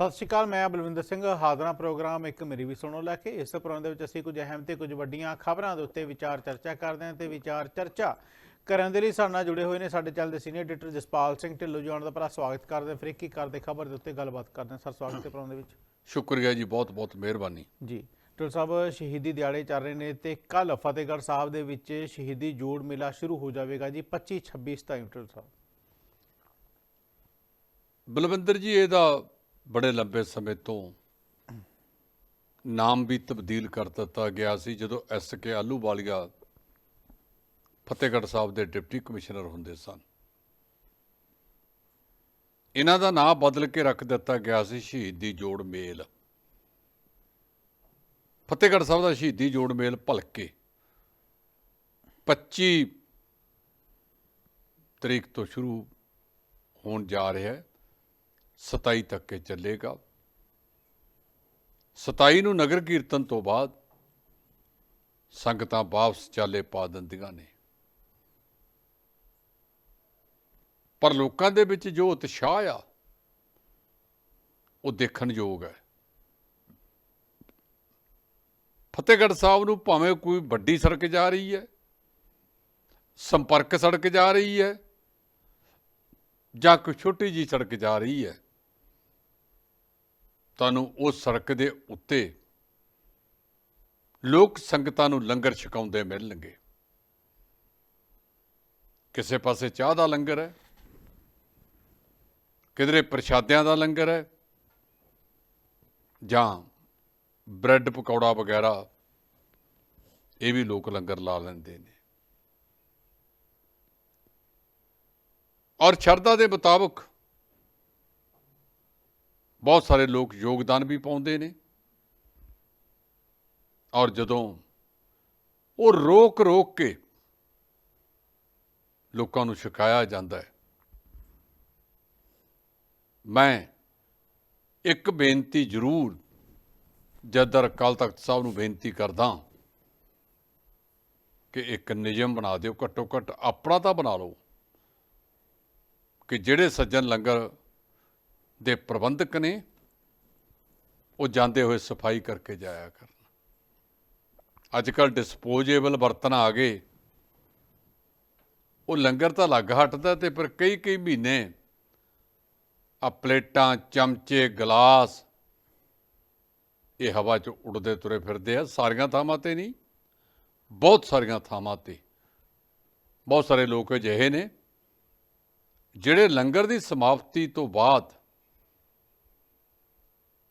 ਸਤਿ ਸ਼੍ਰੀ ਅਕਾਲ ਮੈਂ ਬਲਵਿੰਦਰ ਸਿੰਘ ਹਾਜ਼ਰਾਂ ਪ੍ਰੋਗਰਾਮ ਇੱਕ ਮੇਰੀ ਵੀ ਸੁਣੋ ਲੈ ਕੇ। ਇਸ ਪ੍ਰੋਗਰਾਮ ਦੇ ਵਿੱਚ ਅਸੀਂ ਕੁਝ ਅਹਿਮ ਤੇ ਕੁਝ ਵੱਡੀਆਂ ਖਬਰਾਂ ਦੇ ਉੱਤੇ ਵਿਚਾਰ ਚਰਚਾ ਕਰਦੇ ਹਾਂ ਤੇ ਵਿਚਾਰ ਚਰਚਾ ਕਰਨ ਦੇ ਲਈ ਸਾਡੇ ਨਾਲ ਜੁੜੇ ਹੋਏ ਨੇ ਸਾਡੇ ਚੱਲਦੇ ਸੀਨੀਅਰ ਐਡੀਟਰ ਜਸਪਾਲ ਸਿੰਘ ਢਿੱਲੋਂ ਜੀ ਆਉਣ ਦਾ ਭਰਾ ਸਵਾਗਤ ਕਰਦੇ। ਫਿਰ ਇੱਕ ਇੱਕ ਕਰਦੇ ਖਬਰ ਦੇ ਉੱਤੇ ਗੱਲਬਾਤ ਕਰਦੇ ਹਾਂ। ਸਰ ਸਵਾਗਤ ਹੈ ਪ੍ਰੋਗਰਾਮ ਦੇ ਵਿੱਚ। ਸ਼ੁਕਰੀਆ ਜੀ ਬਹੁਤ ਬਹੁਤ ਮਿਹਰਬਾਨੀ। ਜੀ ਢਿੱਲੋਂ ਸਾਹਿਬ ਸ਼ਹੀਦੀ ਦਿਹਾੜੇ ਚੱਲ ਰਹੇ ਨੇ ਤੇ ਕੱਲ ਫਤਿਹਗੜ੍ਹ ਸਾਹਿਬ ਦੇ ਵਿੱਚ ਸ਼ਹੀਦੀ ਜੋੜ ਮੇਲਾ ਸ਼ੁਰੂ ਹੋ ਜਾਵੇਗਾ ਜੀ 25 26 27 ਢਿੱਲੋਂ ਸਾਹਿਬ। ਬਲਵਿੰਦਰ ਜੀ ਇਹਦਾ ਬੜੇ ਲੰਬੇ ਸਮੇਂ ਤੋਂ ਨਾਮ ਵੀ ਤਬਦੀਲ ਕਰ ਦਿੱਤਾ ਗਿਆ ਸੀ ਜਦੋਂ ਐਸ ਕੇ ਆਲੂਵਾਲੀਆ ਫਤਿਹਗੜ੍ਹ ਸਾਹਿਬ ਦੇ ਡਿਪਟੀ ਕਮਿਸ਼ਨਰ ਹੁੰਦੇ ਸਨ। ਇਹਨਾਂ ਦਾ ਨਾਮ ਬਦਲ ਕੇ ਰੱਖ ਦਿੱਤਾ ਗਿਆ ਸੀ ਸ਼ਹੀਦੀ ਜੋੜ ਮੇਲ। ਫਤਿਹਗੜ੍ਹ ਸਾਹਿਬ ਦਾ ਸ਼ਹੀਦੀ ਜੋੜ ਮੇਲ ਭਲਕੇ। 25 ਤਰੀਕ ਤੋਂ ਸ਼ੁਰੂ ਹੋਣ ਜਾ ਰਿਹਾ ਹੈ। 27 ਤੱਕ ਕੇ ਚੱਲੇਗਾ। 27 ਨੂੰ ਨਗਰ ਕੀਰਤਨ ਤੋਂ ਬਾਅਦ ਸੰਗਤਾਂ ਵਾਪਸ ਚਾਲੇ ਪਾ ਦਿੰਦੀਆਂ ਨੇ। ਪਰ ਲੋਕਾਂ ਦੇ ਵਿੱਚ ਜੋ ਉਤਸ਼ਾਹ ਆ, ਉਹ ਦੇਖਣ ਯੋਗ ਹੈ। ਫਤਿਹਗੜ੍ਹ ਸਾਹਿਬ ਨੂੰ ਭਾਵੇਂ ਕੋਈ ਵੱਡੀ ਸੜਕ ਜਾ ਰਹੀ ਹੈ, ਸੰਪਰਕ ਸੜਕ ਜਾ ਰਹੀ ਹੈ, ਜਾਂ ਕੋਈ ਛੋਟੀ ਜੀ ਸੜਕ ਜਾ ਰਹੀ ਹੈ ਤੁਹਾਨੂੰ ਉਹ ਸੜਕ ਦੇ ਉੱਤੇ ਲੋਕ ਸੰਗਤਾਂ ਨੂੰ ਲੰਗਰ ਛਕਾਉਂਦੇ ਮਿਲਣਗੇ। ਕਿਸੇ ਪਾਸੇ ਚਾਹ ਦਾ ਲੰਗਰ ਹੈ, ਕਿਧਰੇ ਪ੍ਰਸ਼ਾਦਿਆਂ ਦਾ ਲੰਗਰ ਹੈ, ਜਾਂ ਬ੍ਰੈਡ ਪਕੌੜਾ ਵਗੈਰਾ, ਇਹ ਵੀ ਲੋਕ ਲੰਗਰ ਲਾ ਲੈਂਦੇ ਨੇ। ਔਰ ਸ਼ਰਧਾ ਦੇ ਮੁਤਾਬਕ ਬਹੁਤ ਸਾਰੇ ਲੋਕ ਯੋਗਦਾਨ ਵੀ ਪਾਉਂਦੇ ਨੇ। ਔਰ ਜਦੋਂ ਉਹ ਰੋਕ ਰੋਕ ਕੇ ਲੋਕਾਂ ਨੂੰ ਛਕਾਇਆ ਜਾਂਦਾ ਹੈ, ਮੈਂ ਇੱਕ ਬੇਨਤੀ ਜ਼ਰੂਰ ਜਦਰ ਅਕਾਲ ਤਖਤ ਸਾਹਿਬ ਨੂੰ ਬੇਨਤੀ ਕਰਦਾ ਕਿ ਇੱਕ ਨਿਯਮ ਬਣਾ ਦਿਓ ਘੱਟੋ ਘੱਟ ਆਪਣਾ ਤਾਂ ਬਣਾ ਲਓ ਕਿ ਜਿਹੜੇ ਸੱਜਣ ਲੰਗਰ ਦੇ ਪ੍ਰਬੰਧਕ ਨੇ, ਉਹ ਜਾਂਦੇ ਹੋਏ ਸਫ਼ਾਈ ਕਰਕੇ ਜਾਇਆ ਕਰਨ। ਅੱਜ ਕੱਲ ਡਿਸਪੋਜ਼ੇਬਲ ਬਰਤਨ ਆ ਗਏ। ਉਹ ਲੰਗਰ ਤਾਂ ਲੱਗ ਹਟਦਾ ਤੇ ਪਰ ਕਈ ਕਈ ਮਹੀਨੇ ਆ ਪਲੇਟਾਂ, ਚਮਚੇ, ਗਲਾਸ, ਇਹ ਹਵਾ 'ਚ ਉੱਡਦੇ ਤੁਰੇ ਫਿਰਦੇ ਆ। ਸਾਰੀਆਂ ਥਾਵਾਂ ਤੇ ਨਹੀਂ, ਬਹੁਤ ਸਾਰੀਆਂ ਥਾਵਾਂ ਤੇ। ਬਹੁਤ ਸਾਰੇ ਲੋਕ ਅਜਿਹੇ ਨੇ, ਜਿਹੜੇ ਲੰਗਰ ਦੀ ਸਮਾਪਤੀ ਤੋਂ ਬਾਅਦ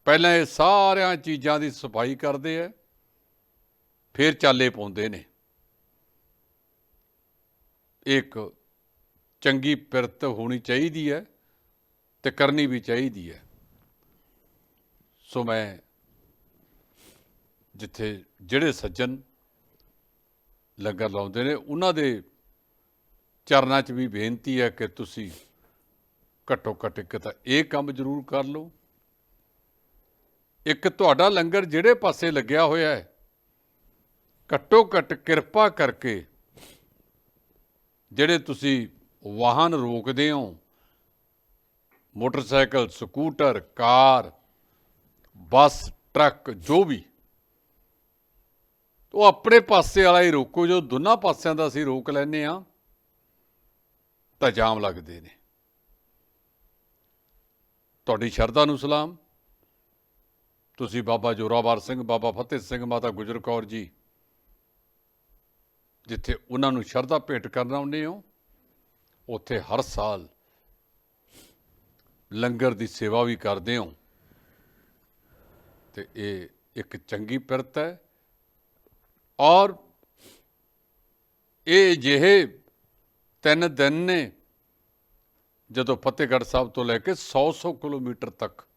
ਪਹਿਲਾਂ ਇਹ ਸਾਰਿਆਂ ਚੀਜ਼ਾਂ ਦੀ ਸਫ਼ਾਈ ਕਰਦੇ ਆ, ਫਿਰ ਚਾਲੇ ਪਾਉਂਦੇ ਨੇ। ਇੱਕ ਚੰਗੀ ਪਿਰਤ ਹੋਣੀ ਚਾਹੀਦੀ ਹੈ ਤੇ ਕਰਨੀ ਵੀ ਚਾਹੀਦੀ ਹੈ। ਸੋ ਮੈਂ ਜਿੱਥੇ ਜਿਹੜੇ ਸੱਜਣ ਲੰਗਰ ਲਾਉਂਦੇ ਨੇ, ਉਹਨਾਂ ਦੇ ਚਰਨਾਂ 'ਚ ਵੀ ਬੇਨਤੀ ਹੈ ਕਿ ਤੁਸੀਂ ਘੱਟੋ ਘੱਟ ਇੱਕ ਤਾਂ ਇਹ ਕੰਮ ਜ਼ਰੂਰ ਕਰ ਲਓ ਇੱਕ ਤੁਹਾਡਾ ਲੰਗਰ ਜਿਹੜੇ ਪਾਸੇ ਲੱਗਿਆ ਹੋਇਆ ਹੈ, ਘੱਟੋ ਘੱਟ ਕਿਰਪਾ ਕਰਕੇ ਜਿਹੜੇ ਤੁਸੀਂ ਵਾਹਨ ਰੋਕਦੇ ਹੋ, motorcycle, scooter, car, bus, truck, ਜੋ ਵੀ, ਉਹ ਆਪਣੇ ਪਾਸੇ ਵਾਲਾ ਹੀ ਰੋਕੋ, ਜੋ ਦੋਨਾਂ ਪਾਸਿਆਂ ਦਾ ਅਸੀਂ ਰੋਕ ਲੈਨੇ ਆ ਤਾਂ ਜਾਮ ਲੱਗਦੇ ਨੇ। ਤੁਹਾਡੀ ਸ਼ਰਧਾ ਨੂੰ ਸਲਾਮ। ਤੁਸੀਂ ਬਾਬਾ ਜੋਰਾਵਰ ਸਿੰਘ, ਬਾਬਾ ਫਤਿਹ ਸਿੰਘ, ਮਾਤਾ ਗੁਜਰ ਕੌਰ ਜੀ, ਜਿੱਥੇ ਉਹਨਾਂ ਨੂੰ ਸ਼ਰਧਾ ਭੇਟ ਕਰਨ ਆਉਂਦੇ ਹੋ, ਉੱਥੇ ਹਰ ਸਾਲ ਲੰਗਰ ਦੀ ਸੇਵਾ ਵੀ ਕਰਦੇ ਹੋ। ਤੇ ਇਹ ਇੱਕ ਚੰਗੀ ਪਿਰਤ ਹੈ। ਔਰ ਇਹ ਜਿਹੇ ਤਿੰਨ ਦਿਨ ਨੇ ਜਦੋਂ ਫਤਿਹਗੜ੍ਹ ਸਾਹਿਬ ਤੋਂ ਲੈ ਕੇ 100-100 ਕਿਲੋਮੀਟਰ ਤੱਕ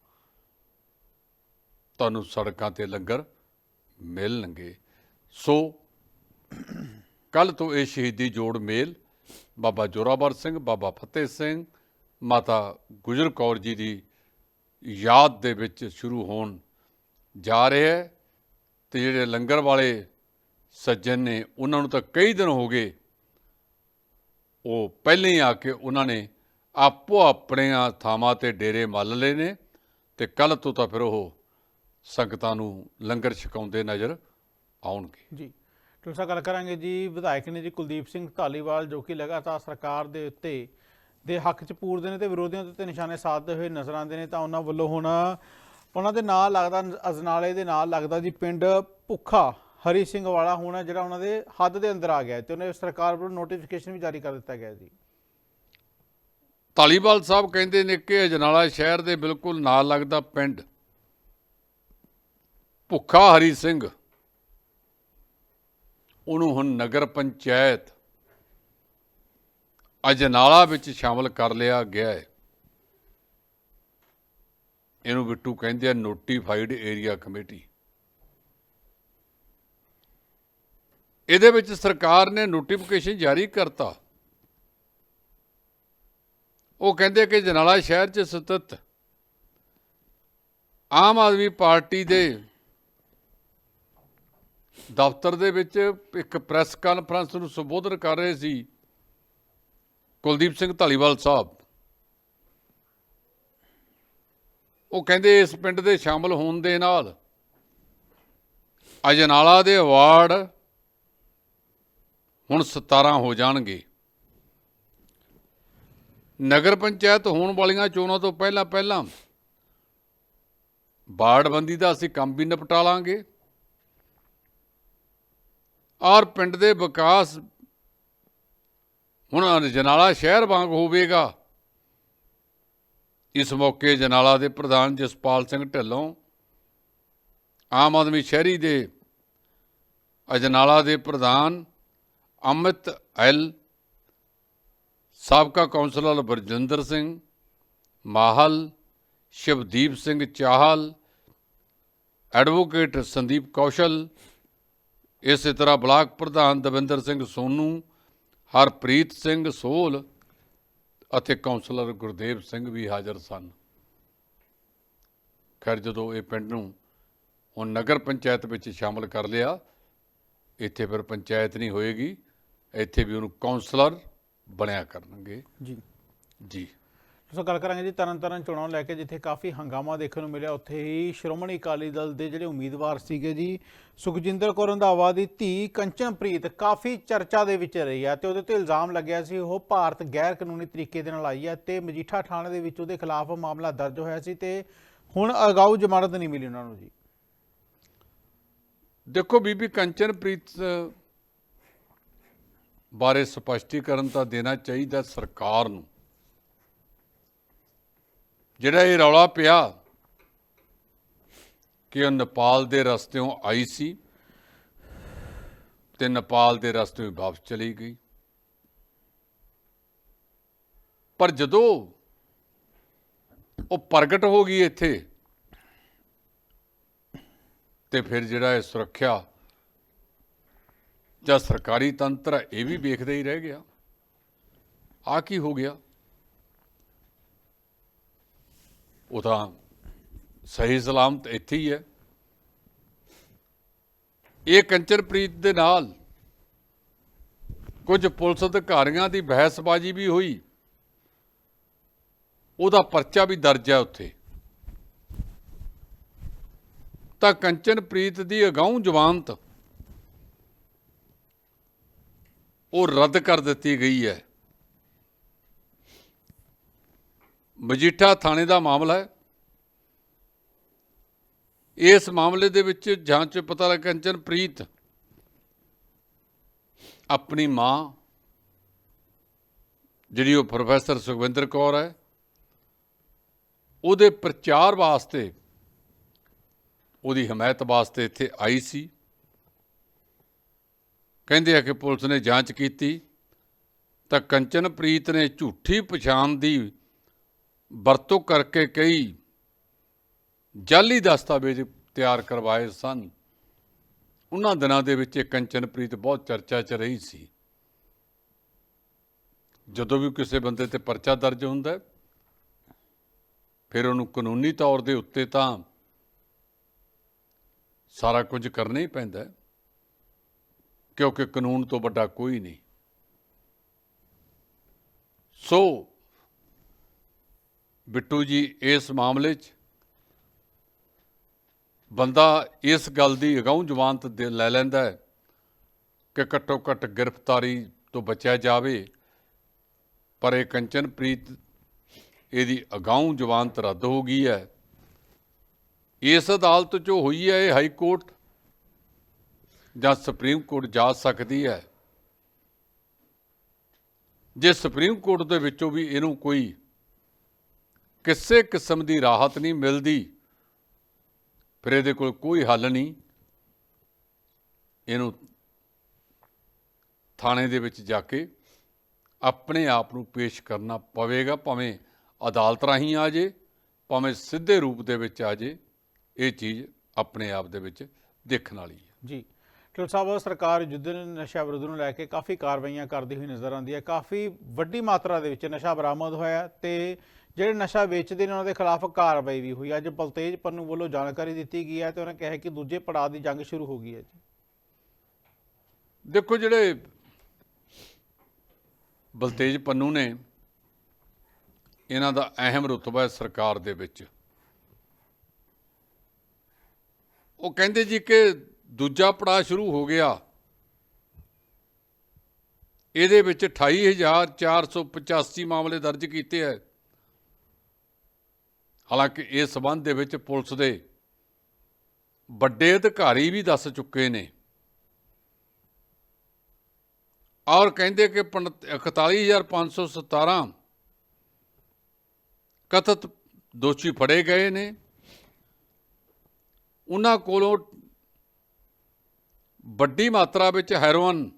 ਤੁਹਾਨੂੰ ਸੜਕਾਂ ਤੇ ਲੰਗਰ ਮਿਲਣਗੇ। ਸੋ ਕੱਲ ਤੋਂ ਇਹ ਸ਼ਹੀਦੀ ਜੋੜ ਮੇਲ ਬਾਬਾ ਜੋਰਾਵਰ ਸਿੰਘ, ਬਾਬਾ ਫਤਿਹ ਸਿੰਘ, ਮਾਤਾ ਗੁਜਰ ਕੌਰ ਜੀ ਦੀ ਯਾਦ ਦੇ ਵਿੱਚ ਸ਼ੁਰੂ ਹੋਣ ਜਾ ਰਿਹਾ ਹੈ ਤੇ ਜਿਹੜੇ ਲੰਗਰ ਵਾਲੇ ਸੱਜਣ ਨੇ ਉਹਨਾਂ ਨੂੰ ਤਾਂ ਕਈ ਦਿਨ ਹੋ ਗਏ, ਉਹ ਪਹਿਲਾਂ ਹੀ ਆ ਕੇ ਉਹਨਾਂ ਨੇ ਆਪੋ ਆਪਣੀਆਂ ਥਾਵਾਂ ਤੇ ਡੇਰੇ ਮੱਲ ਲਏ ਨੇ ਤੇ ਕੱਲ ਤੋਂ ਤਾਂ ਫਿਰ ਉਹ ਸੰਗਤਾਂ ਨੂੰ ਲੰਗਰ ਛਕਾਉਂਦੇ ਨਜ਼ਰ ਆਉਣਗੇ। ਜੀ। ਤੁਸਾਂ ਗੱਲ ਕਰਾਂਗੇ ਜੀ ਵਿਧਾਇਕ ਨੇ ਜੀ ਕੁਲਦੀਪ ਸਿੰਘ ਧਾਲੀਵਾਲ ਜੋ ਕਿ ਲਗਾਤਾਰ ਸਰਕਾਰ ਦੇ ਉੱਤੇ ਦੇ ਹੱਕ 'ਚ ਪੂਰਦੇ ਨੇ ਤੇ ਵਿਰੋਧੀਆਂ ਦੇ ਉੱਤੇ ਨਿਸ਼ਾਨੇ ਸਾਧਦੇ ਹੋਏ ਨਜ਼ਰ ਆਉਂਦੇ ਨੇ ਤਾਂ ਉਹਨਾਂ ਵੱਲੋਂ ਹੁਣ ਉਹਨਾਂ ਦੇ ਨਾਲ ਲੱਗਦਾ ਅਜਨਾਲੇ ਦੇ ਨਾਲ ਲੱਗਦਾ ਜੀ ਪਿੰਡ ਭੁੱਖਾ ਹਰੀ ਸਿੰਘ ਵਾਲਾ ਹੋਣਾ ਜਿਹੜਾ ਉਹਨਾਂ ਦੇ ਹੱਦ ਦੇ ਅੰਦਰ ਆ ਗਿਆ ਤੇ ਉਹਨੇ ਸਰਕਾਰ ਵੱਲੋਂ ਨੋਟੀਫਿਕੇਸ਼ਨ ਵੀ ਜਾਰੀ ਕਰ ਦਿੱਤਾ ਗਿਆ ਜੀ। ਧਾਲੀਵਾਲ ਸਾਹਿਬ ਕਹਿੰਦੇ ਨੇ ਕਿ ਅਜਨਾਲਾ ਸ਼ਹਿਰ ਦੇ ਬਿਲਕੁਲ ਨਾਲ ਲੱਗਦਾ ਪਿੰਡ ਭੁੱਖਾ ਹਰੀ ਸਿੰਘ। ਉਹਨੂੰ ਹੁਣ ਨਗਰ ਪੰਚਾਇਤ ਅਜਨਾਲਾ ਵਿੱਚ ਸ਼ਾਮਲ ਕਰ ਲਿਆ ਗਿਆ ਹੈ। ਇਹਨੂੰ ਬਿੱਟੂ ਕਹਿੰਦੇ ਆ ਨੋਟੀਫਾਈਡ ਏਰੀਆ ਕਮੇਟੀ ਇਹਦੇ ਵਿੱਚ ਸਰਕਾਰ ਨੇ ਨੋਟੀਫਿਕੇਸ਼ਨ ਜਾਰੀ ਕਰਤਾ। ਉਹ ਕਹਿੰਦੇ ਕਿ ਜਨਾਲਾ ਸ਼ਹਿਰ 'ਚ ਸਥਿਤ ਆਮ ਆਦਮੀ ਪਾਰਟੀ ਦੇ ਦਫ਼ਤਰ ਦੇ ਵਿੱਚ ਇੱਕ ਪ੍ਰੈਸ ਕਾਨਫਰੰਸ ਨੂੰ ਸੰਬੋਧਨ ਕਰ ਰਹੇ ਸੀ ਕੁਲਦੀਪ ਸਿੰਘ ਧਾਲੀਵਾਲ ਸਾਹਿਬ। ਉਹ ਕਹਿੰਦੇ, ਇਸ ਪਿੰਡ ਦੇ ਸ਼ਾਮਲ ਹੋਣ ਦੇ ਨਾਲ ਅਜਨਾਲਾ ਦੇ ਅਵਾਰਡ ਹੁਣ 17 ਹੋ ਜਾਣਗੇ। ਨਗਰ ਪੰਚਾਇਤ ਹੋਣ ਵਾਲੀਆਂ ਚੋਣਾਂ ਤੋਂ ਪਹਿਲਾਂ ਪਹਿਲਾਂ ਬਾੜਬੰਦੀ ਦਾ ਅਸੀਂ ਕੰਮ ਵੀ ਨਿਪਟਾ ਲਾਂਗੇ। ਔਰ ਪਿੰਡ ਦੇ ਵਿਕਾਸ ਹੁਣ ਜਨਾਲਾ ਸ਼ਹਿਰ ਵਾਂਗ ਹੋਵੇਗਾ। ਇਸ ਮੌਕੇ ਜਨਾਲਾ ਦੇ ਪ੍ਰਧਾਨ ਜਸਪਾਲ ਸਿੰਘ ਢਿੱਲੋਂ ਆਮ ਆਦਮੀ ਸ਼ਹਿਰੀ ਦੇ ਅਜਨਾਲਾ ਦੇ ਪ੍ਰਧਾਨ ਅਮਿਤ ਐਲ, ਸਾਬਕਾ ਕੌਂਸਲਰ ਬਰਜਿੰਦਰ ਸਿੰਘ, ਮਾਹਲ ਸ਼ਿਵਦੀਪ ਸਿੰਘ ਚਾਹਲ, ਐਡਵੋਕੇਟ ਸੰਦੀਪ ਕੌਸ਼ਲ ਇਸੇ ਤਰ੍ਹਾਂ ਬਲਾਕ ਪ੍ਰਧਾਨ ਦਵਿੰਦਰ ਸਿੰਘ ਸੋਨੂ ਹਰਪ੍ਰੀਤ ਸਿੰਘ ਸੋਲ ਅਤੇ ਕੌਂਸਲਰ ਗੁਰਦੇਵ ਸਿੰਘ ਵੀ ਹਾਜ਼ਰ ਸਨ। ਖੈਰ ਜਦੋਂ ਇਹ ਪਿੰਡ ਨੂੰ ਹੁਣ ਨਗਰ ਪੰਚਾਇਤ ਵਿੱਚ ਸ਼ਾਮਲ ਕਰ ਲਿਆ ਇੱਥੇ ਫਿਰ ਪੰਚਾਇਤ ਨਹੀਂ ਹੋਏਗੀ ਇੱਥੇ ਵੀ ਉਹਨੂੰ ਕੌਂਸਲਰ ਬਣਿਆ ਕਰਨਗੇ। ਜੀ। ਜੀ। ਸੋ ਗੱਲ ਕਰਾਂਗੇ ਜੀ ਤਰਨਤਾਰਨ ਚੋਣਾਂ ਨੂੰ ਲੈ ਕੇ, ਜਿੱਥੇ ਕਾਫੀ ਹੰਗਾਮਾ ਦੇਖਣ ਨੂੰ ਮਿਲਿਆ। ਉੱਥੇ ਹੀ ਸ਼੍ਰੋਮਣੀ ਅਕਾਲੀ ਦਲ ਦੇ ਜਿਹੜੇ ਉਮੀਦਵਾਰ ਸੀਗੇ ਜੀ, ਸੁਖਜਿੰਦਰ ਕੌਰ ਰੰਧਾਵਾ ਦੀ ਧੀ ਕੰਚਨਪ੍ਰੀਤ ਕਾਫੀ ਚਰਚਾ ਦੇ ਵਿੱਚ ਰਹੀ ਹੈ ਤੇ ਉਹਦੇ ਤੇ ਇਲਜ਼ਾਮ ਲੱਗਿਆ ਸੀ, ਉਹ ਭਾਰਤ ਗੈਰ ਕਾਨੂੰਨੀ ਤਰੀਕੇ ਦੇ ਨਾਲ ਆਈ ਹੈ ਤੇ ਮਜੀਠਾ ਥਾਣੇ ਦੇ ਵਿੱਚ ਉਹਦੇ ਖਿਲਾਫ ਮਾਮਲਾ ਦਰਜ ਹੋਇਆ ਸੀ ਤੇ ਹੁਣ ਅਗਾਊ ਜ਼ਮਾਨਤ ਨਹੀਂ ਮਿਲੀ ਉਹਨਾਂ ਨੂੰ ਜੀ। ਦੇਖੋ ਬੀਬੀ, ਕੰਚਨਪ੍ਰੀਤ ਬਾਰੇ ਸਪਸ਼ਟੀਕਰਨ ਤਾਂ ਦੇਣਾ ਚਾਹੀਦਾ ਸਰਕਾਰ ਨੂੰ। ਜਿਹੜਾ ਇਹ ਰੌਲਾ ਪਿਆ ਕਿ ਉਹ ਨੇਪਾਲ ਦੇ ਰਸਤਿਓਂ ਆਈ ਸੀ ਤੇ ਨੇਪਾਲ ਦੇ ਰਸਤੇ ਵਾਪਸ ਚਲੀ ਗਈ। ਪਰ ਜਦੋਂ ਉਹ ਪ੍ਰਗਟ ਹੋ ਗਈ ਇੱਥੇ ਤੇ ਫਿਰ ਜਿਹੜਾ ਇਹ ਸੁਰੱਖਿਆ ਜਾਂ ਸਰਕਾਰੀ ਤੰਤਰ ਇਹ ਵੀ ਵੇਖਦਾ ਹੀ ਰਹਿ ਗਿਆ। ਆ ਕੀ ਹੋ ਗਿਆ? ਉਹ ਤਾਂ ਸਹੀ ਸਲਾਮਤ ਇੱਥੇ ਹੀ ਹੈ। ਇਹ ਕੰਚਰਪ੍ਰੀਤ ਦੇ ਨਾਲ ਕੁਝ ਪੁਲਿਸ ਅਧਿਕਾਰੀਆਂ ਦੀ ਬਹਿਸਬਾਜ਼ੀ ਵੀ ਹੋਈ। ਉਹਦਾ ਪਰਚਾ ਵੀ ਦਰਜ ਹੈ ਉੱਥੇ। ਤਾਂ ਕੰਚਨਪ੍ਰੀਤ ਦੀ ਅਗਾਊਂ ਜ਼ਮਾਨਤ ਉਹ ਰੱਦ ਕਰ ਦਿੱਤੀ ਗਈ ਹੈ। ਮਜੀਠਾ ਥਾਣੇ ਦਾ ਮਾਮਲਾ ਹੈ। ਇਸ ਮਾਮਲੇ ਦੇ ਵਿੱਚ ਜਾਂਚ ਪਤਾ ਲੱਗਾ ਕੰਚਨਪ੍ਰੀਤ ਆਪਣੀ ਮਾਂ, ਜਿਹੜੀ ਉਹ ਪ੍ਰੋਫੈਸਰ ਸੁਖਵਿੰਦਰ ਕੌਰ ਹੈ, ਉਹਦੇ ਪ੍ਰਚਾਰ ਵਾਸਤੇ, ਉਹਦੀ ਹਮਾਇਤ ਵਾਸਤੇ ਇੱਥੇ ਆਈ ਸੀ। ਕਹਿੰਦੇ ਆ ਕਿ ਪੁਲਿਸ ਨੇ ਜਾਂਚ ਕੀਤੀ ਤਾਂ ਕੰਚਨਪ੍ਰੀਤ ਨੇ ਝੂਠੀ ਪਛਾਣ ਦੀ ਵਰਤੋਂ ਕਰਕੇ ਕਈ ਜਾਲੀ ਦਸਤਾਵੇਜ਼ ਤਿਆਰ ਕਰਵਾਏ ਸਨ। ਉਹਨਾਂ ਦਿਨਾਂ ਦੇ ਵਿੱਚ ਇਹ ਕੰਚਨਪ੍ਰੀਤ ਬਹੁਤ ਚਰਚਾ 'ਚ ਰਹੀ ਸੀ। ਜਦੋਂ ਵੀ ਕਿਸੇ ਬੰਦੇ ਤੇ ਪਰਚਾ ਦਰਜ ਹੁੰਦਾ ਫਿਰ ਉਹਨੂੰ ਕਾਨੂੰਨੀ ਤੌਰ ਦੇ ਉੱਤੇ ਤਾਂ ਸਾਰਾ ਕੁਝ ਕਰਨਾ ਹੀ ਪੈਂਦਾ ਕਿਉਂਕਿ ਕਾਨੂੰਨ ਤੋਂ ਵੱਡਾ ਕੋਈ ਨਹੀਂ। ਸੋ ਬਿੱਟੂ ਜੀ, ਇਸ ਮਾਮਲੇ 'ਚ ਬੰਦਾ ਇਸ ਗੱਲ ਦੀ ਅਗਾਊਂ ਜ਼ਮਾਨਤ ਦੇ ਲੈ ਲੈਂਦਾ ਹੈ ਕਿ ਘੱਟੋ ਘੱਟ ਗ੍ਰਿਫਤਾਰੀ ਤੋਂ ਬਚਿਆ ਜਾਵੇ, ਪਰ ਇਹ ਕੰਚਨਪ੍ਰੀਤ ਇਹਦੀ ਅਗਾਊਂ ਜ਼ਮਾਨਤ ਰੱਦ ਹੋ ਗਈ ਹੈ। ਇਸ ਅਦਾਲਤ 'ਚੋਂ ਹੋਈ ਹੈ ਇਹ ਹਾਈ ਕੋਰਟ ਜਾਂ ਸੁਪਰੀਮ ਕੋਰਟ ਜਾ ਸਕਦੀ ਹੈ? ਜੇ ਸੁਪਰੀਮ ਕੋਰਟ ਦੇ ਵਿੱਚੋਂ ਵੀ ਇਹਨੂੰ ਕੋਈ ਕਿਸੇ ਕਿਸਮ ਦੀ ਰਾਹਤ ਨਹੀਂ ਮਿਲਦੀ। ਫਿਰ ਇਹਦੇ ਕੋਲ ਕੋਈ ਹੱਲ ਨਹੀਂ। ਇਹਨੂੰ ਥਾਣੇ ਦੇ ਵਿੱਚ ਜਾ ਕੇ ਆਪਣੇ ਆਪ ਨੂੰ ਪੇਸ਼ ਕਰਨਾ ਪਵੇਗਾ, ਭਾਵੇਂ ਅਦਾਲਤ ਰਾਹੀਂ ਆ ਜੇ, ਭਾਵੇਂ ਸਿੱਧੇ ਰੂਪ ਦੇ ਵਿੱਚ ਆ ਜੇ, ਇਹ ਚੀਜ਼ ਆਪਣੇ ਆਪ ਦੇ ਵਿੱਚ ਦੇਖਣ ਵਾਲੀ ਹੈ। ਜੀ। ਢਿੱਲੋਂ ਸਾਹਿਬ, ਸਰਕਾਰ ਯੁੱਧ ਨਸ਼ਾ ਵਿਰੋਧ ਨੂੰ ਲੈ ਕੇ ਕਾਫੀ ਕਾਰਵਾਈਆਂ ਕਰਦੀ ਹੋਈ ਨਜ਼ਰ ਆਉਂਦੀ ਹੈ। ਕਾਫੀ ਵੱਡੀ ਮਾਤਰਾ ਦੇ ਵਿੱਚ ਨਸ਼ਾ ਬਰਾਮਦ ਹੋਇਆ ਤੇ ਜਿਹੜੇ ਨਸ਼ਾ ਵੇਚਦੇ ਨੇ, ਉਹਨਾਂ ਦੇ ਖਿਲਾਫ ਕਾਰਵਾਈ ਵੀ ਹੋਈ। ਅੱਜ ਬਲਤੇਜ ਪੰਨੂ ਵੱਲੋਂ ਜਾਣਕਾਰੀ ਦਿੱਤੀ ਗਈ ਹੈ ਤੇ ਉਹਨਾਂ ਕਿਹਾ ਕਿ ਦੂਜੇ ਪੜਾਅ ਦੀ ਜੰਗ ਸ਼ੁਰੂ ਹੋ ਗਈ ਹੈ ਜੀ। ਦੇਖੋ ਜਿਹੜੇ ਬਲਤੇਜ ਪੰਨੂ ਨੇ, ਇਹਨਾਂ ਦਾ ਅਹਿਮ ਰੁਤਬਾ ਹੈ ਸਰਕਾਰ ਦੇ ਵਿੱਚ। ਉਹ ਕਹਿੰਦੇ ਜੀ ਕਿ ਦੂਜਾ ਪੜਾਅ ਸ਼ੁਰੂ ਹੋ ਗਿਆ। ਇਹਦੇ ਵਿੱਚ 28485 ਮਾਮਲੇ ਦਰਜ ਕੀਤੇ ਹੈ। ਹਾਲਾਂਕਿ ਇਸ ਸਬੰਧ ਦੇ ਵਿੱਚ ਪੁਲਿਸ ਦੇ ਵੱਡੇ ਅਧਿਕਾਰੀ ਵੀ ਦੱਸ ਚੁੱਕੇ ਨੇ। ਔਰ ਕਹਿੰਦੇ ਕਿ 41517 ਕਥਿਤ ਦੋਸ਼ੀ ਫੜੇ ਗਏ ਨੇ। ਉਹਨਾਂ ਕੋਲੋਂ ਵੱਡੀ ਮਾਤਰਾ ਵਿੱਚ ਹੈਰੋਇਨ,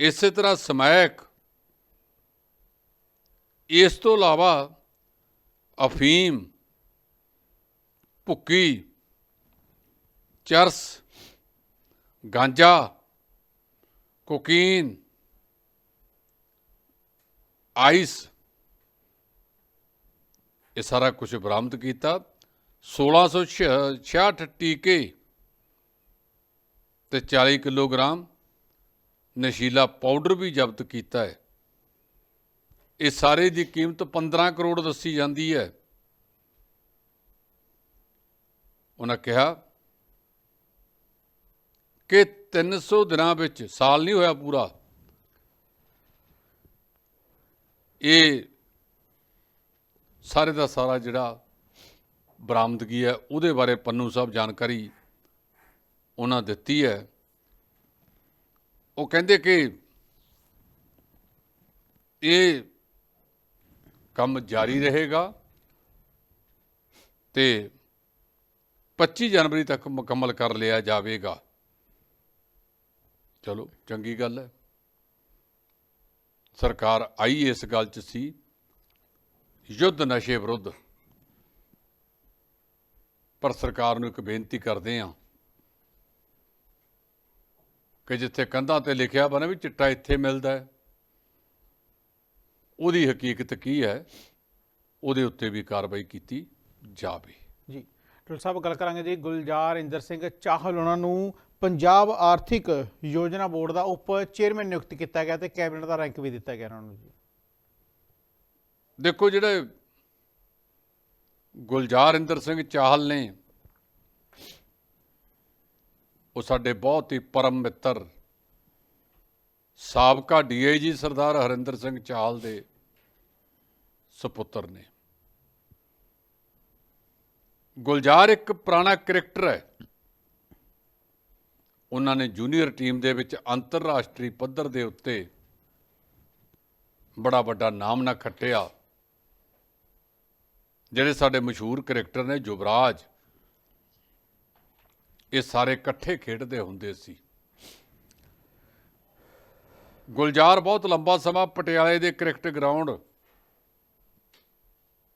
ਇਸੇ ਤਰ੍ਹਾਂ ਸਮੈਕ। ਇਸ ਤੋਂ ਇਲਾਵਾ ਅਫੀਮ, ਭੁੱਕੀ, ਚਰਸ, ਗਾਂਜਾ, ਕੋਕੀਨ, ਆਈਸ। ਇਹ ਸਾਰਾ ਕੁਝ ਬਰਾਮਦ ਕੀਤਾ। 1666 ਟੀਕੇ ਤੇ 40 ਕਿਲੋਗ੍ਰਾਮ ਨਸ਼ੀਲਾ ਪਾਊਡਰ ਵੀ ਜ਼ਬਤ ਕੀਤਾ ਹੈ। ਇਹ ਸਾਰੇ ਦੀ ਕੀਮਤ 15 ਕਰੋੜ ਦੱਸੀ ਜਾਂਦੀ ਹੈ। ਉਹਨਾਂ ਕਿਹਾ ਕਿ 300 ਦਿਨਾਂ ਵਿੱਚ ਸਾਲ ਨਹੀਂ ਹੋਇਆ ਪੂਰਾ। ਇਹ ਸਾਰੇ ਦਾ ਸਾਰਾ ਜਿਹੜਾ ਬਰਾਮਦਗੀ ਹੈ, ਉਹਦੇ ਬਾਰੇ ਪੰਨੂ ਸਾਹਿਬ ਜਾਣਕਾਰੀ ਉਹਨਾਂ ਦਿੱਤੀ ਹੈ। ਉਹ ਕਹਿੰਦੇ ਕਿ ਇਹ ਕੰਮ ਜਾਰੀ ਰਹੇਗਾ ਤੇ 25 ਜਨਵਰੀ ਤੱਕ ਮੁਕੰਮਲ ਕਰ ਲਿਆ ਜਾਵੇਗਾ। ਚਲੋ, ਚੰਗੀ ਗੱਲ ਹੈ। ਸਰਕਾਰ ਆਈ ਇਸ ਗੱਲ 'ਚ ਸੀ, ਯੁੱਧ ਨਸ਼ੇ ਵਿਰੁੱਧ। ਪਰ ਸਰਕਾਰ ਨੂੰ ਇੱਕ ਬੇਨਤੀ ਕਰਦੇ ਹਾਂ ਕਿ ਜਿੱਥੇ ਕੰਧਾਂ ਤੇ ਲਿਖਿਆ ਬਣਾ ਵੀ ਚਿੱਟਾ ਇੱਥੇ ਮਿਲਦਾ ਹੈ ਉਹਦੀ ਹਕੀਕਤ ਕੀ ਹੈ? ਉਹਦੇ ਉੱਤੇ ਵੀ ਕਾਰਵਾਈ ਕੀਤੀ ਜਾਵੇ। ਜੀ। ਢਿੱਲੋਂ ਸਾਹਿਬ ਗੱਲ ਕਰਾਂਗੇ ਜੀ ਗੁਲਜ਼ਾਰ ਇੰਦਰ ਸਿੰਘ ਚਾਹਲ ਉਹਨਾਂ ਨੂੰ ਪੰਜਾਬ ਆਰਥਿਕ ਯੋਜਨਾ ਬੋਰਡ ਦਾ ਉਪ ਚੇਅਰਮੈਨ ਨਿਯੁਕਤ ਕੀਤਾ ਗਿਆ ਤੇ ਕੈਬਨਿਟ ਦਾ ਰੈਂਕ ਵੀ ਦਿੱਤਾ ਗਿਆ ਉਹਨਾਂ ਨੂੰ ਜੀ। ਦੇਖੋ ਜਿਹੜੇ ਗੁਲਜ਼ਾਰ ਇੰਦਰ ਸਿੰਘ ਚਾਹਲ ਨੇ ਉਹ ਸਾਡੇ ਬਹੁਤ ਹੀ ਪਰਮ ਮਿੱਤਰ ਸਾਬਕਾ ਡੀਆਈਜੀ ਸਰਦਾਰ ਹਰਿੰਦਰ ਸਿੰਘ ਚਾਲ ਦੇ ਸੁਪੁੱਤਰ ਨੇ। ਗੁਲਜ਼ਾਰ ਇੱਕ ਪੁਰਾਣਾ ਕ੍ਰਿਕਟਰ ਹੈ। ਉਹਨਾਂ ਨੇ ਜੂਨੀਅਰ ਟੀਮ ਦੇ ਵਿੱਚ ਅੰਤਰਰਾਸ਼ਟਰੀ ਪੱਧਰ ਦੇ ਉੱਤੇ ਬੜਾ ਵੱਡਾ ਨਾਮ ਨਾ ਖੱਟਿਆ। ਜਿਹੜੇ ਸਾਡੇ ਮਸ਼ਹੂਰ ਕ੍ਰਿਕਟਰ ਨੇ ਯੁਵਰਾਜ, ਇਹ ਸਾਰੇ ਇਕੱਠੇ ਖੇਡਦੇ ਹੁੰਦੇ ਸੀ। ਗੁਲਜ਼ਾਰ ਬਹੁਤ ਲੰਬਾ ਸਮਾਂ ਪਟਿਆਲੇ ਦੇ ਕ੍ਰਿਕਟ ਗਰਾਊਂਡ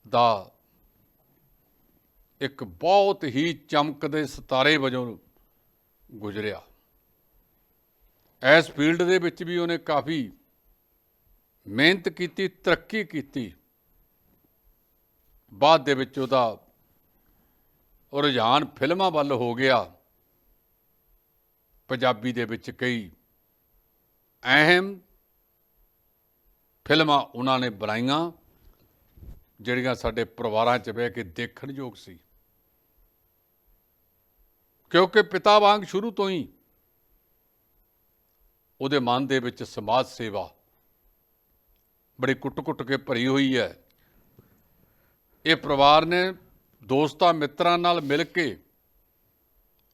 ਦਾ ਇੱਕ ਬਹੁਤ ਹੀ ਚਮਕਦੇ ਸਿਤਾਰੇ ਵਜੋਂ ਗੁਜ਼ਰਿਆ। ਇਸ ਫੀਲਡ ਦੇ ਵਿੱਚ ਵੀ ਉਹਨੇ ਕਾਫੀ ਮਿਹਨਤ ਕੀਤੀ, ਤਰੱਕੀ ਕੀਤੀ। ਬਾਅਦ ਦੇ ਵਿੱਚ ਉਹਦਾ ਰੁਝਾਨ ਫਿਲਮਾਂ ਵੱਲ ਹੋ ਗਿਆ। ਪੰਜਾਬੀ ਦੇ ਵਿੱਚ ਕਈ ਅਹਿਮ ਫਿਲਮਾਂ ਉਹਨਾਂ ਨੇ ਬਣਾਈਆਂ, ਜਿਹੜੀਆਂ ਸਾਡੇ ਪਰਿਵਾਰਾਂ 'ਚ ਬਹਿ ਕੇ ਦੇਖਣ ਯੋਗ ਸੀ। ਕਿਉਂਕਿ ਪਿਤਾ ਵਾਂਗ ਸ਼ੁਰੂ ਤੋਂ ਹੀ ਉਹਦੇ ਮਨ ਦੇ ਵਿੱਚ ਸਮਾਜ ਸੇਵਾ ਬੜੀ ਕੁੱਟ-ਕੁੱਟ ਕੇ ਭਰੀ ਹੋਈ ਹੈ। ਇਹ ਪਰਿਵਾਰ ਨੇ ਦੋਸਤਾਂ ਮਿੱਤਰਾਂ ਨਾਲ ਮਿਲ ਕੇ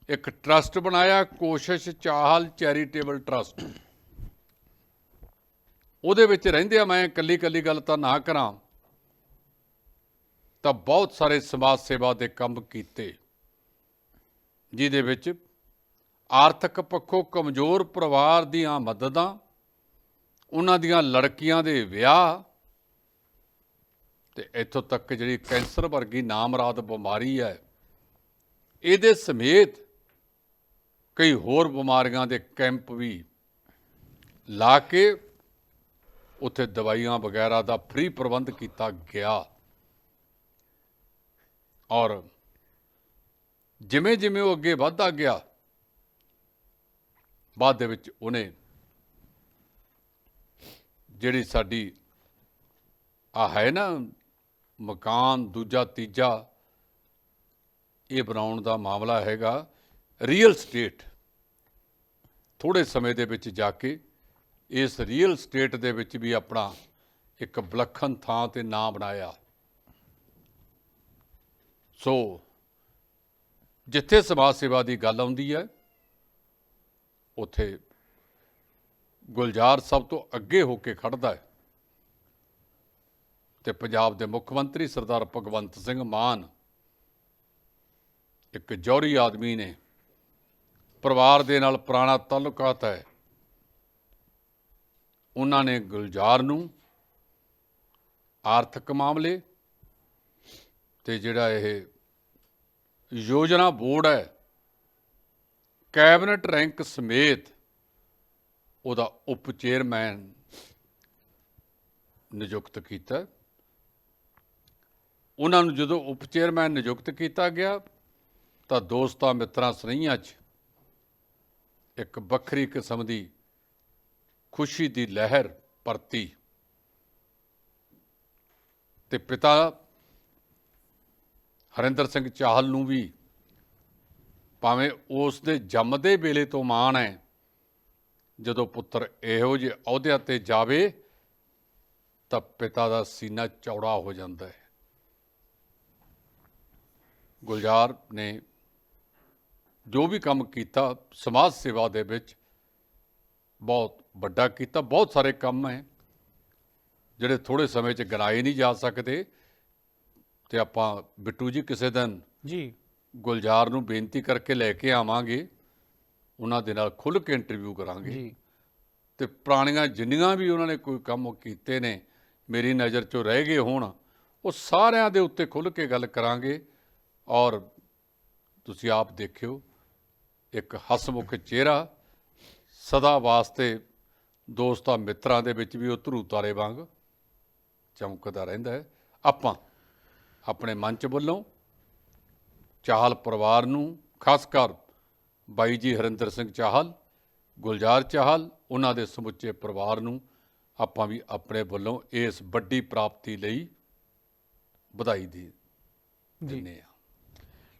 ਇੱਕ ਟਰਸਟ ਬਣਾਇਆ, ਕੋਸ਼ਿਸ਼ ਚਾਹਲ ਚੈਰੀਟੇਬਲ ਟਰਸਟ। ਉਹਦੇ ਵਿੱਚ ਰਹਿੰਦੇ ਆ, ਮੈਂ ਇਕੱਲੀ ਇਕੱਲੀ ਗੱਲ ਤਾਂ ਨਾ ਕਰਾਂ। ਤਾਂ ਬਹੁਤ ਸਾਰੇ ਸਮਾਜ ਸੇਵਾ ਦੇ ਕੰਮ ਕੀਤੇ, ਜਿਹਦੇ ਵਿੱਚ ਆਰਥਿਕ ਪੱਖੋਂ ਕਮਜ਼ੋਰ ਪਰਿਵਾਰ ਦੀਆਂ ਮਦਦਾਂ, ਉਹਨਾਂ ਦੀਆਂ ਲੜਕੀਆਂ ਦੇ ਵਿਆਹ, ਤੇ ਇੱਥੋਂ ਤੱਕ ਜਿਹੜੀ ਕੈਂਸਰ ਵਰਗੀ ਨਾਮਰਾਦ ਬਿਮਾਰੀ ਹੈ, ਇਹਦੇ ਸਮੇਤ ਕਈ ਹੋਰ ਬਿਮਾਰੀਆਂ ਦੇ ਕੈਂਪ ਵੀ ਲਾ ਕੇ ਉੱਥੇ ਦਵਾਈਆਂ ਵਗੈਰਾ ਦਾ ਫ੍ਰੀ ਪ੍ਰਬੰਧ ਕੀਤਾ ਗਿਆ। ਔਰ ਜਿਵੇਂ ਜਿਵੇਂ ਉਹ ਅੱਗੇ ਵਧਦਾ ਗਿਆ, ਬਾਅਦ ਦੇ ਵਿੱਚ ਉਹਨੇ ਜਿਹੜੀ ਸਾਡੀ ਆ ਹੈ ਨਾ, ਮਕਾਨ ਦੂਜਾ ਤੀਜਾ, ਇਹ ਬਣਾਉਣ ਦਾ ਮਾਮਲਾ ਹੈਗਾ ਰੀਅਲ ਸਟੇਟ ਥੋੜੇ ਸਮੇਂ ਦੇ ਵਿੱਚ ਜਾ ਕੇ ਇਸ ਰੀਅਲ ਸਟੇਟ ਦੇ ਵਿੱਚ ਵੀ ਆਪਣਾ ਇੱਕ ਵਿਲੱਖਣ ਥਾਂ ਤੇ ਨਾਂ ਬਣਾਇਆ। ਸੋ ਜਿੱਥੇ ਸਮਾਜ ਸੇਵਾ ਦੀ ਗੱਲ ਆਉਂਦੀ ਹੈ, ਉੱਥੇ ਗੁਲਜ਼ਾਰ ਸਭ ਤੋਂ ਅੱਗੇ ਹੋ ਕੇ ਖੜਦਾ ਹੈ। ਤੇ ਪੰਜਾਬ ਦੇ ਮੁੱਖ ਮੰਤਰੀ ਸਰਦਾਰ ਭਗਵੰਤ ਸਿੰਘ ਮਾਨ ਇੱਕ ਜੌਹਰੀ ਆਦਮੀ ਨੇ ਪਰਿਵਾਰ ਦੇ ਨਾਲ ਪੁਰਾਣਾ ਤਾਲੁਕਾਤ ਹੈ। ਉਹਨਾਂ ਨੇ ਗੁਲਜ਼ਾਰ ਨੂੰ ਆਰਥਿਕ ਮਾਮਲੇ ਤੇ ਜਿਹੜਾ ਇਹ ਯੋਜਨਾ ਬੋਰਡ ਹੈ, ਕੈਬਨਿਟ ਰੈਂਕ ਸਮੇਤ ਉਹਦਾ ਉਪ ਚੇਅਰਮੈਨ ਨਿਯੁਕਤ ਕੀਤਾ। ਉਹਨਾਂ ਨੂੰ ਜਦੋਂ ਉਪ ਚੇਅਰਮੈਨ ਨਿਯੁਕਤ ਕੀਤਾ ਗਿਆ, ਤਾਂ ਦੋਸਤਾਂ ਮਿੱਤਰਾਂ ਸਨੇਹੀਆਂ 'ਚ ਇੱਕ ਵੱਖਰੀ ਕਿਸਮ ਦੀ ਖੁਸ਼ੀ ਦੀ ਲਹਿਰ ਪਰਤੀ। ਤੇ ਪਿਤਾ ਹਰਿੰਦਰ ਸਿੰਘ ਚਾਹਲ ਨੂੰ ਵੀ ਭਾਵੇਂ ਉਸ ਦੇ ਜੰਮਦੇ ਵੇਲੇ ਤੋਂ ਮਾਣ ਹੈ, ਜਦੋਂ ਪੁੱਤਰ ਇਹੋ ਜਿਹੇ ਅਹੁਦਿਆਂ ਤੇ ਜਾਵੇ, ਤਾਂ ਪਿਤਾ ਦਾ ਸੀਨਾ ਚੌੜਾ ਹੋ ਜਾਂਦਾ ਹੈ। ਗੁਲਜ਼ਾਰ ਨੇ ਜੋ ਵੀ ਕੰਮ ਕੀਤਾ, ਸਮਾਜ ਸੇਵਾ ਦੇ ਵਿੱਚ ਬਹੁਤ ਵੱਡਾ ਕੀਤਾ ਬਹੁਤ ਸਾਰੇ ਕੰਮ ਹੈ ਜਿਹੜੇ ਥੋੜੇ ਸਮੇਂ 'ਚ ਗਿਣਾਏ ਨਹੀਂ ਜਾ ਸਕਦੇ। ਤੇ ਆਪਾਂ ਬਿੱਟੂ ਜੀ ਕਿਸੇ ਦਿਨ ਜੀ। ਗੁਲਜ਼ਾਰ ਨੂੰ ਬੇਨਤੀ ਕਰਕੇ ਲੈ ਕੇ ਆਵਾਂਗੇ ਉਹਨਾਂ ਦੇ ਨਾਲ ਖੁੱਲ੍ਹ ਕੇ ਇੰਟਰਵਿਊ ਕਰਾਂਗੇ। ਜੀ। ਤੇ ਪੁਰਾਣੀਆਂ ਜਿੰਨੀਆਂ ਵੀ ਉਹਨਾਂ ਨੇ ਕੋਈ ਕੰਮ ਕੀਤੇ ਨੇ ਮੇਰੀ ਨਜ਼ਰ 'ਚੋਂ ਰਹਿ ਗਏ ਹੋਣ ਉਹ ਸਾਰਿਆਂ ਦੇ ਉੱਤੇ ਖੁੱਲ੍ਹ ਕੇ ਗੱਲ ਕਰਾਂਗੇ। ਔਰ ਤੁਸੀਂ ਆਪ ਦੇਖਿਓ ਇੱਕ ਹਸਮੁਖ ਚਿਹਰਾ ਸਦਾ ਵਾਸਤੇ ਦੋਸਤਾਂ ਮਿੱਤਰਾਂ ਦੇ ਵਿੱਚ ਵੀ ਉਹ ਧਰੂ ਤਾਰੇ ਵਾਂਗ ਚਮਕਦਾ ਰਹਿੰਦਾ ਹੈ। ਆਪਾਂ ਆਪਣੇ ਮੰਚ ਵੱਲੋਂ ਚਾਹਲ ਪਰਿਵਾਰ ਨੂੰ ਖਾਸ ਕਰ ਬਾਈ ਜੀ ਹਰਿੰਦਰ ਸਿੰਘ ਚਾਹਲ ਗੁਲਜ਼ਾਰ ਚਾਹਲ ਉਹਨਾਂ ਦੇ ਸਮੁੱਚੇ ਪਰਿਵਾਰ ਨੂੰ ਆਪਾਂ ਵੀ ਆਪਣੇ ਵੱਲੋਂ ਇਸ ਵੱਡੀ ਪ੍ਰਾਪਤੀ ਲਈ ਵਧਾਈ ਦੇ ਦਿੰਦੇ ਆ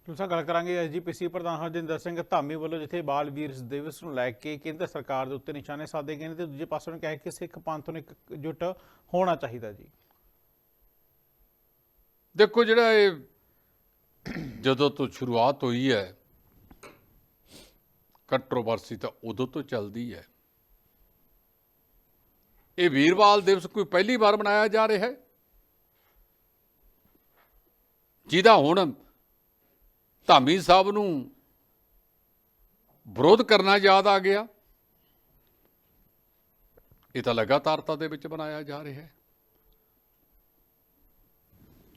ਤੁਸੀਂ ਗੱਲ ਕਰਾਂਗੇ ਐਸਜੀਪੀਸੀ ਪ੍ਰਧਾਨ ਹਰਜਿੰਦਰ ਸਿੰਘ ਧਾਮੀ ਵੱਲੋਂ ਜਿੱਥੇ ਬਾਲ ਵੀਰ ਦਿਵਸ ਨੂੰ ਲੈ ਕੇ ਕੇਂਦਰ ਸਰਕਾਰ ਦੇ ਉੱਤੇ ਨਿਸ਼ਾਨੇ ਸਾਧੇ ਗਏ ਨੇ ਤੇ ਦੂਜੇ ਪਾਸੇ ਨੂੰ ਕਿਹਾ ਕਿ ਸਿੱਖ ਪੰਥ ਨੂੰ ਇੱਕ ਇਕਜੁੱਟ ਹੋਣਾ ਚਾਹੀਦਾ ਜੀ। ਦੇਖੋ ਜਿਹੜਾ ਇਹ ਜਦੋਂ ਤੋਂ ਸ਼ੁਰੂਆਤ ਹੋਈ ਹੈ ਕੰਟਰੋਵਰਸੀ ਤਾਂ ਉਦੋਂ ਤੋਂ ਚੱਲਦੀ ਹੈ। ਇਹ ਵੀਰਵਾਲ ਦਿਵਸ ਕੋਈ ਪਹਿਲੀ ਵਾਰ ਮਨਾਇਆ ਜਾ ਰਿਹਾ ਹੈ। ਜਿਹਦਾ ਹੁਣ ਧਾਮੀ ਸਾਹਿਬ ਨੂੰ ਵਿਰੋਧ ਕਰਨਾ ਯਾਦ ਆ ਗਿਆ। ਇਹ ਤਾਂ ਲਗਾਤਾਰਤਾ ਦੇ ਵਿੱਚ ਬਣਾਇਆ ਜਾ ਰਿਹਾ ਹੈ।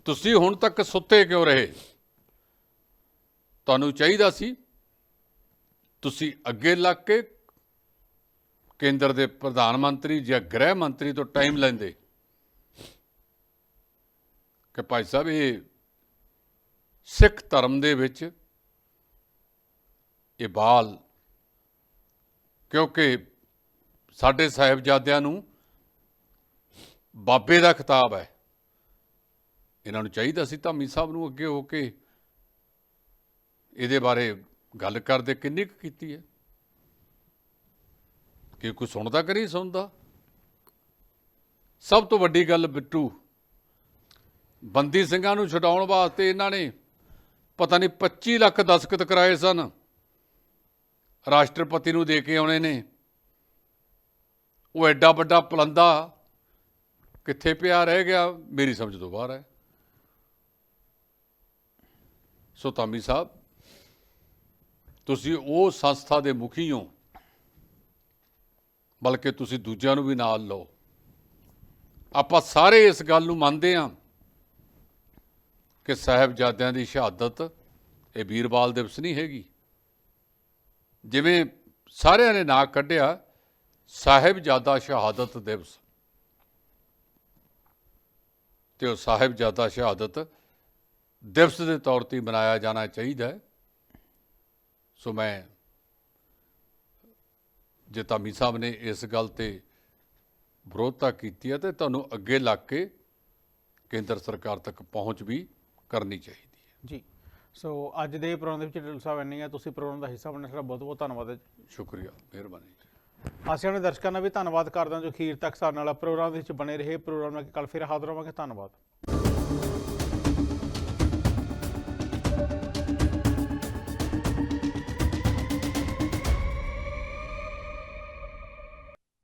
ਤੁਸੀਂ ਹੁਣ ਤੱਕ ਸੁੱਤੇ ਕਿਉਂ ਰਹੇ? ਤੁਹਾਨੂੰ ਚਾਹੀਦਾ ਸੀ ਤੁਸੀਂ ਅੱਗੇ ਲੱਗ ਕੇ ਕੇਂਦਰ ਦੇ ਪ੍ਰਧਾਨ ਮੰਤਰੀ ਜਾਂ ਗ੍ਰਹਿ ਮੰਤਰੀ ਤੋਂ ਟਾਈਮ ਲੈਂਦੇ। ਕਿ ਭਾਈ ਸਾਹਿਬ, ਇਹ ਸਿੱਖ ਧਰਮ ਦੇ ਵਿੱਚ ਇਹ ਬਾਲ, ਕਿਉਂਕਿ ਸਾਡੇ ਸਾਹਿਬਜ਼ਾਦਿਆਂ ਨੂੰ ਬਾਬੇ ਦਾ ਖਿਤਾਬ ਹੈ। ਇਹਨਾਂ ਨੂੰ ਚਾਹੀਦਾ ਸੀ ਧਾਮੀ ਸਾਹਿਬ ਨੂੰ ਅੱਗੇ ਹੋ ਕੇ ਇਹਦੇ ਬਾਰੇ ਗੱਲ ਕਰਦੇ, ਕਿੰਨੀ ਕੁ ਕੀਤੀ ਹੈ? ਕਿ ਕੋਈ ਸੁਣਦਾ ਕਿ ਨਹੀਂ ਸੁਣਦਾ? ਸਭ ਤੋਂ ਵੱਡੀ ਗੱਲ ਬਿੱਟੂ, ਬੰਦੀ ਸਿੰਘਾਂ ਨੂੰ ਛਡਾਉਣ ਵਾਸਤੇ ਇਹਨਾਂ ਨੇ ਪਤਾ ਨਹੀਂ 25 ਲੱਖ ਦਸਖਤ ਕਰਾਏ ਸਨ। ਰਾਸ਼ਟਰਪਤੀ ਨੂੰ ਦੇ ਕੇ ਆਉਣੇ ਨੇ। ਉਹ ਐਡਾ ਵੱਡਾ ਪਲੰਦਾ ਕਿੱਥੇ ਪਿਆ ਰਹਿ ਗਿਆ, ਮੇਰੀ ਸਮਝ ਤੋਂ ਬਾਹਰ ਹੈ। ਸੋ ਤਾਮੀ ਸਾਹਿਬ, ਤੁਸੀਂ ਉਹ ਸੰਸਥਾ ਦੇ ਮੁਖੀ ਹੋ, ਬਲਕਿ ਤੁਸੀਂ ਦੂਜਿਆਂ ਨੂੰ ਵੀ ਨਾਲ ਲਓ। ਆਪਾਂ ਸਾਰੇ ਇਸ ਗੱਲ ਨੂੰ ਮੰਨਦੇ ਹਾਂ। ਕਿ ਸਾਹਿਬਜ਼ਾਦਿਆਂ ਦੀ ਸ਼ਹਾਦਤ ਇਹ ਵੀਰਵਾਲ ਦਿਵਸ ਨਹੀਂ ਹੈਗੀ। ਜਿਵੇਂ ਸਾਰਿਆਂ ਨੇ ਨਾਂ ਕੱਢਿਆ, ਸਾਹਿਬਜ਼ਾਦਾ ਸ਼ਹਾਦਤ ਦਿਵਸ। ਤੇ ਉਹ ਸਾਹਿਬਜ਼ਾਦਾ ਸ਼ਹਾਦਤ ਦਿਵਸ ਦੇ ਤੌਰ ਤੇ ਮਨਾਇਆ ਜਾਣਾ ਚਾਹੀਦਾ ਸੋ ਮੈਂ ਜੇ ਧਾਮੀ ਸਾਹਿਬ ਨੇ ਇਸ ਗੱਲ ਤੇ ਵਿਰੋਧਤਾ ਕੀਤੀ ਹੈ ਤੇ ਤੁਹਾਨੂੰ ਅੱਗੇ ਲੱਗ ਕੇ ਕੇਂਦਰ ਸਰਕਾਰ ਤੱਕ ਪਹੁੰਚ ਵੀ ਕਰਨੀ ਚਾਹੀਦੀ ਹੈ। ਜੀ। ਸੋ ਅੱਜ ਦੇ ਪ੍ਰੋਗਰਾਮ ਦੇ ਵਿੱਚ ਢਿੱਲੋਂ ਸਾਹਿਬ ਇੰਨੀ ਹੈ ਤੁਸੀਂ ਪ੍ਰੋਗਰਾਮ ਦਾ ਹਿੱਸਾ ਬਣਨ ਦਾ ਬਹੁਤ ਬਹੁਤ ਧੰਨਵਾਦ ਹੈ। ਸ਼ੁਕਰੀਆ ਮਿਹਰਬਾਨੀ ਆਸਿਆਂ ਦੇ ਦਰਸ਼ਕਾਂ ਦਾ ਵੀ ਧੰਨਵਾਦ ਕਰਦਾ ਜੋ ਅਖੀਰ ਤੱਕ ਸਾਡੇ ਨਾਲ ਪ੍ਰੋਗਰਾਮ ਦੇ ਵਿੱਚ ਬਣੇ ਰਹੇ। ਪ੍ਰੋਗਰਾਮ ਨਾਲ ਕੱਲ ਫਿਰ ਹਾਜ਼ਰ ਹੋਵਾਂਗੇ। ਧੰਨਵਾਦ।